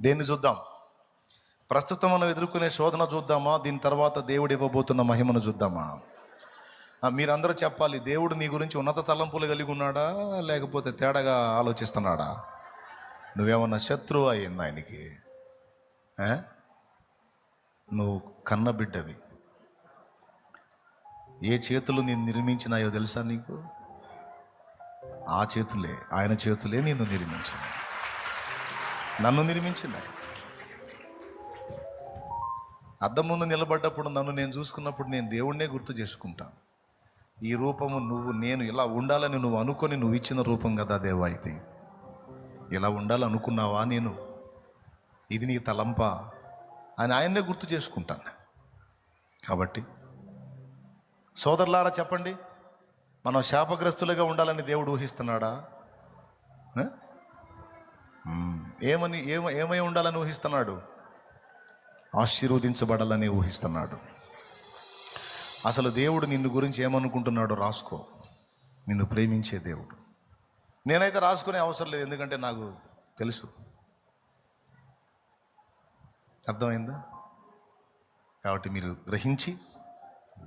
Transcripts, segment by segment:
దేన్ని చూద్దాం. ప్రస్తుతం మనం ఎదుర్కొనే శోధన చూద్దామా? దీని తర్వాత దేవుడు ఇవ్వబోతున్న మహిమను చూద్దామా? మీరందరూ చెప్పాలి దేవుడు నీ గురించి ఉన్నత తలంపులు కలిగి ఉన్నాడా? లేకపోతే తేడాగా ఆలోచిస్తున్నాడా? నువ్వేమన్నా శత్రువు అయింది ఆయనకి? నువ్వు కన్న బిడ్డవి ఏ చేతులు నేను నిర్మించినాయో తెలుసా నీకు? ఆ చేతులే ఆయన చేతులే నేను నిర్మించాను నన్ను నిర్మించినాయి అద్దం ముందు నిలబడ్డప్పుడు నన్ను నేను చూసుకున్నప్పుడు నేను దేవుణ్ణే గుర్తు చేసుకుంటాను. ఈ రూపము నువ్వు నేను ఇలా ఉండాలని నువ్వు అనుకొని నువ్వు ఇచ్చిన రూపం కదా దేవా ఇది. ఇలా ఉండాలనుకున్నావా నేను? ఇది నీ తలంప అని ఆయన్నే గుర్తు చేసుకుంటాను కాబట్టి సోదరులారా చెప్పండి మనం శాపగ్రస్తులుగా ఉండాలని దేవుడు ఊహిస్తున్నాడా? ఏమని ఏమ ఏమై ఉండాలని ఊహిస్తున్నాడు? ఆశీర్వదించబడాలని ఊహిస్తున్నాడు. అసలు దేవుడు నిన్ను గురించి ఏమనుకుంటున్నాడో రాసుకో. నిన్ను ప్రేమించే దేవుడు. నేనైతే రాసుకునే అవసరం లేదు ఎందుకంటే నాకు తెలుసు. అర్థమైందా? కాబట్టి మీరు గ్రహించి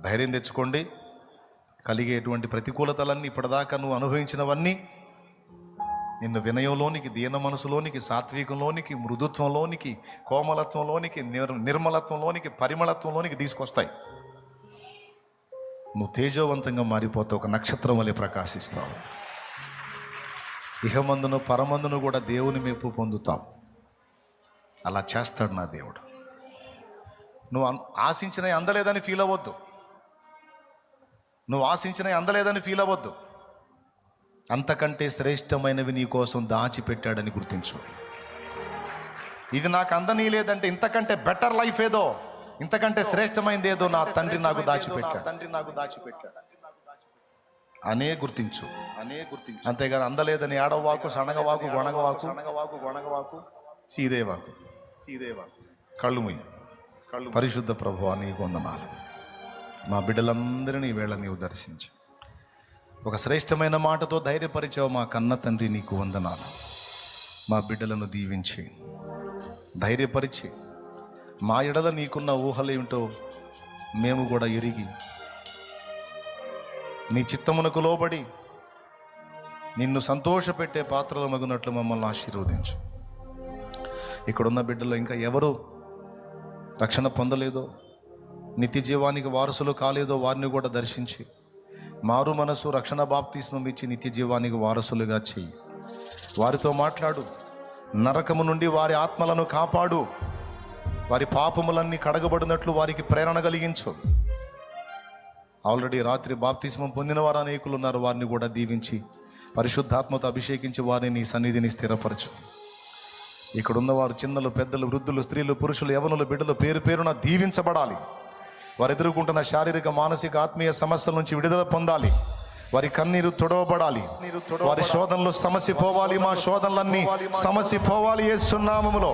ధైర్యం తెచ్చుకోండి. కలిగేటువంటి ప్రతికూలతలన్నీ ఇప్పటిదాకా నువ్వు అనుభవించినవన్నీ నిన్ను వినయంలోనికి దీన మనసులోనికి సాత్వికంలోనికి మృదుత్వంలోనికి కోమలత్వంలోనికి నిర్ నిర్మలత్వంలోనికి పరిమళత్వంలోనికి తీసుకొస్తాయి. నువ్వు తేజోవంతంగా మారిపోతావు ఒక నక్షత్రం వలె ప్రకాశిస్తావు. ఇహమందును పరమందును కూడా దేవుని మెప్పు పొందుతావు. అలా చేస్తాడు నా దేవుడు. నువ్వు అన్- ఆశించినవి అందలేదని ఫీల్ అవ్వద్దు. నువ్వు ఆశించినవి అందలేదని ఫీల్ అవ్వద్దు. అంతకంటే శ్రేష్టమైనవి నీ కోసం దాచిపెట్టాడని గుర్తించు. ఇది నాకు అందని లేదంటే ఇంతకంటే బెటర్ లైఫ్ ఏదో ఇంతకంటే శ్రేష్టమైనది ఏదో నా తండ్రి నాకు దాచిపెట్టాడు. తండ్రి నాకు దాచిపెట్టాడు. అనే గుర్తించు. అనే గుర్తించి. అంతేగాని అందలేదని ఏడవాకు సనగవాకు గొనగవాకు గొనగవాకు సీదేవాకు. శ్రీదేవ కళ్ళు ముయ్యి కళ్ళు పరిశుద్ధ ప్రభు నీకు వందనాలు. మా బిడ్డలందరినీ వేళ నీవు దర్శించు. ఒక శ్రేష్టమైన మాటతో ధైర్యపరిచావు మా కన్న తండ్రి నీకు వందనాలు. మా బిడ్డలను దీవించి ధైర్యపరిచి మా ఎడల నీకున్న ఊహలేమిటో మేము కూడా ఎరిగి నీ చిత్తమునకు లోబడి నిన్ను సంతోషపెట్టే పాత్రలు మగునట్లు మమ్మల్ని ఆశీర్వదించు. ఇక్కడున్న బిడ్డలు ఇంకా ఎవరు రక్షణ పొందలేదో నిత్య జీవానికి వారసులు కాలేదో వారిని కూడా దర్శించి మారు మనసు రక్షణ బాప్తిస్మం ఇచ్చి నిత్య జీవానికి వారసులుగా చెయ్యి వారితో మాట్లాడు. నరకము నుండి వారి ఆత్మలను కాపాడు. వారి పాపములన్నీ కడగబడినట్లు వారికి ప్రేరణ కలిగించు. ఆల్రెడీ రాత్రి బాప్తిస్మం పొందిన వారు అనేకులు ఉన్నారు. వారిని కూడా దీవించి పరిశుద్ధాత్మతో అభిషేకించి వారిని నీ సన్నిధిని స్థిరపరచు. ఇక్కడున్న వారు చిన్నలు పెద్దలు వృద్ధులు స్త్రీలు పురుషులు యవనులు బిడ్డలు పేరు పేరున దీవించబడాలి. వారు ఎదుర్కొంటున్న శారీరక మానసిక ఆత్మీయ సమస్యల నుంచి విడుదల పొందాలి. వారి కన్నీరు తొడవబడాలి. వారి శోధనలు సమస్య పోవాలి. మా శోధనలన్నీ సమస్య పోవాలి ఏసునామములో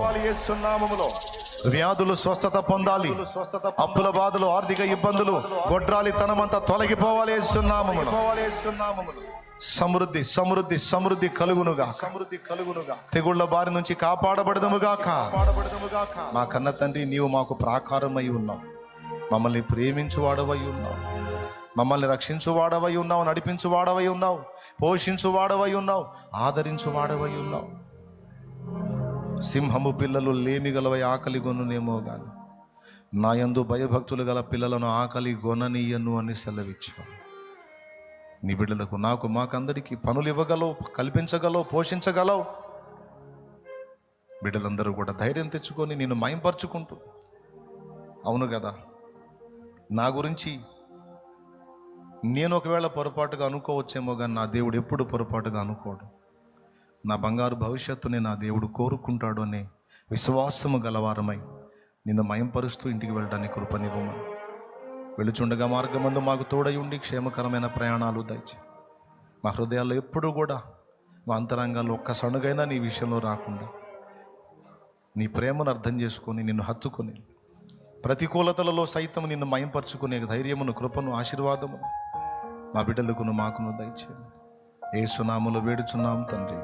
వ్యాధులు స్వస్థత పొందాలి. అప్పుల బాధలు ఆర్థిక ఇబ్బందులు గొడ్రాలి తనమంతా తొలగిపోవాలి ఏసునామములో సమృద్ధి సమృద్ధి సమృద్ధి కలుగునుగా. సమృద్ధి కలుగునుగా. తెగుళ్ళ బారి నుంచి కాపాడబడదుముగాక పాడబడదుముగాక మా కన్న తండ్రి నీవు మాకు ప్రాకారమై ఉన్నావు. మమ్మల్ని ప్రేమించువాడవై ఉన్నావు. మమ్మల్ని రక్షించువాడవై ఉన్నావు నడిపించువాడవై ఉన్నావు పోషించువాడవై ఉన్నావు ఆదరించువాడవై ఉన్నావు. సింహము పిల్లలు లేమి గలవై ఆకలి గొనునేమో గాని నా యందు భయభక్తులు గల పిల్లలను ఆకలి గొననీయను అని సెలవిచ్చావు నీ బిడ్డలకు నాకు మాకందరికీ పనులు ఇవ్వగలవు కల్పించగలవు పోషించగలవు. బిడ్డలందరూ కూడా ధైర్యం తెచ్చుకొని నేను మయంపరుచుకుంటూ అవును కదా? నా గురించి నేను ఒకవేళ పొరపాటుగా అనుకోవచ్చేమో కానీ నా దేవుడు ఎప్పుడు పొరపాటుగా అనుకోడు. నా బంగారు భవిష్యత్తుని నా దేవుడు కోరుకుంటాడు అనే విశ్వాసము గలవారమై నిన్ను మయంపరుస్తూ ఇంటికి వెళ్ళడానికి కృపనివ్వమని. వెళుచుండగా మార్గమందు మాకు తోడై ఉండి క్షేమకరమైన ప్రయాణాలు దయచి. మా హృదయాల్లో ఎప్పుడూ కూడా మా అంతరంగాల్లో ఒక్క సణుగైనా నీ విషయంలో రాకుండా నీ ప్రేమను అర్థం చేసుకొని నిన్ను హత్తుకొని ప్రతికూలతలలో సైతం నిన్ను మయంపరుచుకునే ధైర్యమును కృపను ఆశీర్వాదమును మా బిడ్డలకును మాకును దయచేయండి ఏ సునాములు వేడుచున్నాం తండ్రి.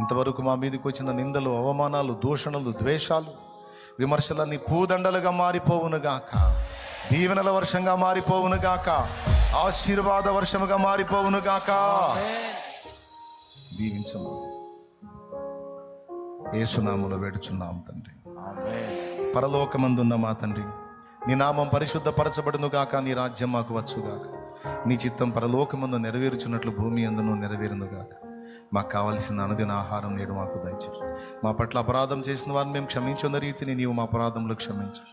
ఇంతవరకు మా మీదకి వచ్చిన నిందలు అవమానాలు దూషణలు ద్వేషాలు విమర్శలన్నీ పూదండలుగా మారిపోవునుగాక దీవెనల వర్షంగా మారిపోవునుగాక ఆశీర్వాద వర్షముగా మారిపోవునుగాక దీవించము ఏసునాములో వేడుచున్నాం తండ్రి. పరలోకమందున్న మా తండ్రి. నీ నామం పరిశుద్ధపరచబడును గాక నీ రాజ్యం మాకు వచ్చుగాక నీ చిత్తం పరలోకమందు నెరవేరుచున్నట్లు భూమి అందును నెరవేరును గాక. మాకు కావలసిన అనుదిన ఆహారం నేడు మాకు దయచే మా పట్ల అపరాధం చేసిన వారిని మేము క్షమించున్న రీతిని నీవు మా అపరాధంలో క్షమించు.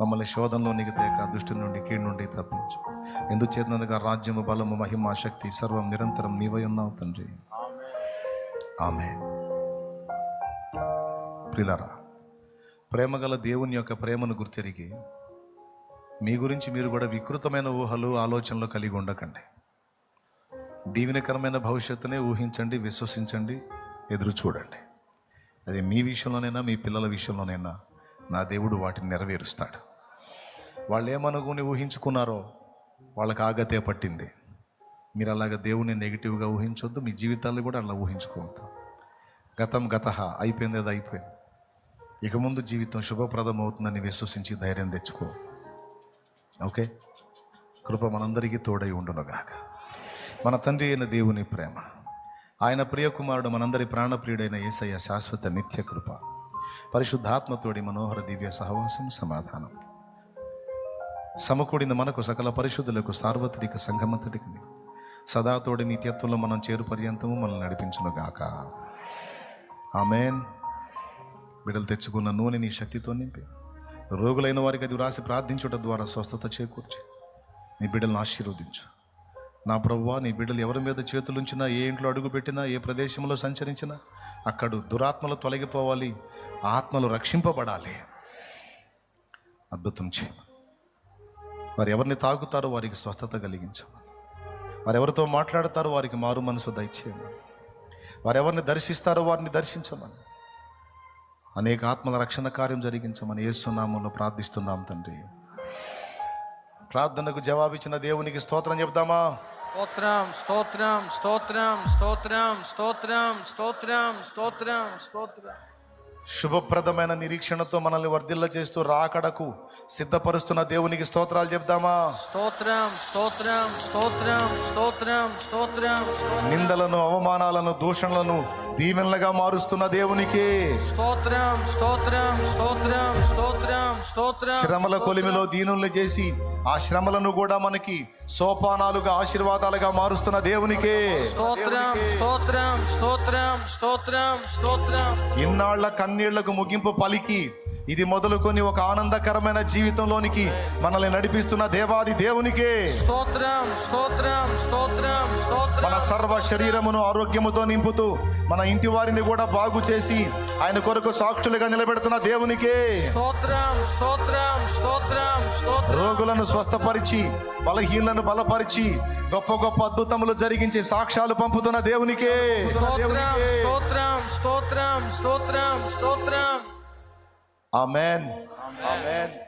మమ్మల్ని శోధనలో నీకు తేక దుష్టి నుండి కీడు నుండి తప్పించు. ఎందుచేతనగా రాజ్యము బలము మహిమ శక్తి సర్వం నిరంతరం నీవై ఉన్నావు తండ్రి. ఆమె ప్రిలరా ప్రేమగల దేవుని యొక్క ప్రేమను గుర్తెరిగి మీ గురించి మీరు కూడా వికృతమైన ఊహలు ఆలోచనలు కలిగి ఉండకండి. దీవెనకరమైన భవిష్యత్తునే ఊహించండి విశ్వసించండి ఎదురు చూడండి. అది మీ విషయంలోనైనా మీ పిల్లల విషయంలోనైనా నా దేవుడు వాటిని నెరవేరుస్తాడు. వాళ్ళు ఏమనుకుని ఊహించుకున్నారో వాళ్ళకి ఆగతే పట్టింది. మీరు అలాగ దేవుని నెగిటివ్గా ఊహించొద్దు మీ జీవితాన్ని కూడా అలా ఊహించుకోవద్దు. గతం గత అయిపోయింది అది అయిపోయింది. ఇక ముందు జీవితం శుభప్రదం అవుతుందని విశ్వసించి ధైర్యం తెచ్చుకో. ఓకే? కృప మనందరికీ తోడై ఉండునుగాక. మన తండ్రి అయిన దేవుని ప్రేమ ఆయన ప్రియకుమారుడు మనందరి ప్రాణప్రియుడైన యేసయ్య శాశ్వత నిత్య కృప పరిశుద్ధాత్మతోడి మనోహర దివ్య సహవాసం సమాధానం. సమకూడిన మనకు సకల పరిశుద్ధులకు సార్వత్రిక సంగమంతటికి సదాతోడి నిత్యత్వంలో మనం చేరు పర్యంతము మనల్ని నడిపించునుగాక. ఆమెన్. బిడ్డలు తెచ్చుకున్న నూనె నీ శక్తితో నింపి. రోగులైన వారికి అది వ్రాసి ప్రార్థించుట ద్వారా స్వస్థత చేకూర్చి. నీ బిడ్డలను ఆశీర్వదించు. నా ప్రభువా నీ బిడ్డలు ఎవరి మీద చేతులుంచినా ఏ ఇంట్లో అడుగు పెట్టినా ఏ ప్రదేశంలో సంచరించినా అక్కడ దురాత్మలు తొలగిపోవాలి ఆత్మలు రక్షింపబడాలి. అద్భుతం చేయ. వారు ఎవరిని తాకుతారో వారికి స్వస్థత కలిగించమని వారు ఎవరితో మాట్లాడతారో వారికి మారు మనసు దయచేయమని వారు ఎవరిని దర్శిస్తారో వారిని దర్శించమని అనేక ఆత్మల రక్షణ కార్యం జరిగించమని ఏసునామంలో ప్రార్థిస్తున్నాం తండ్రి. ప్రార్థనకు జవాబిచ్చిన దేవునికి స్తోత్రం చెప్దామా? స్తోత్రం స్తోత్రం స్తోత్రం స్తోత్రం స్తోత్రం స్తోత్రం స్తోత్రం స్తోత్రం. శుభప్రదమైన నిరీక్షణతో మనల్ని వర్ధిల్ల చేస్తూ రాకడకు సిద్ధపరుస్తున్న దేవునికి స్తోత్రాలు చెప్దామా స్తోత్రం స్తోత్రం స్తోత్రం స్తోత్రం స్తోత్రం నిందలను అవమానాలను దూషణలను దీవెనలుగా మారుస్తున్న దేవునికి స్తోత్రం స్తోత్రం స్తోత్రం స్తోత్రం స్తోత్రం శ్రమల కొలిమిలో దీనుల్ని చేసి ఆ శ్రమలను కూడా మనకి సోపానాలుగా ఆశీర్వాదాలుగా మారుస్తున్న దేవునికి స్తోత్రం స్తోత్రం స్తోత్రం స్తోత్రం స్తోత్రం ఇన్నాళ్ళ కన్నీళ్ళకు ముగింపు పలికి. ఇది మొదలుకొని ఒక ఆనందకరమైన జీవితంలోనికి మనల్ని నడిపిస్తున్న దేవాది దేవునికే. స్తోత్రం స్తోత్రం స్తోత్రం మన స్తోత్రం సర్వ శరీరమును ఆరోగ్యముతో నింపుతూ మన ఇంటి వారిని కూడా బాగు చేసి ఆయన కొరకు సాక్షులుగా నిలబెడుతున్న దేవునికే. స్తోత్రం స్తోత్రం స్తోత్రం స్తోత్రం. రోగులను స్వస్థపరిచి బలహీనలను బలపరిచి గొప్ప గొప్ప అద్భుతములు జరిగించి సాక్ష్యాలు పంపుతున్న దేవునికే. స్తోత్రం స్తోత్రం స్తోత్రం స్తోత్రం స్తోత్రం. Amen. Amen. Amen.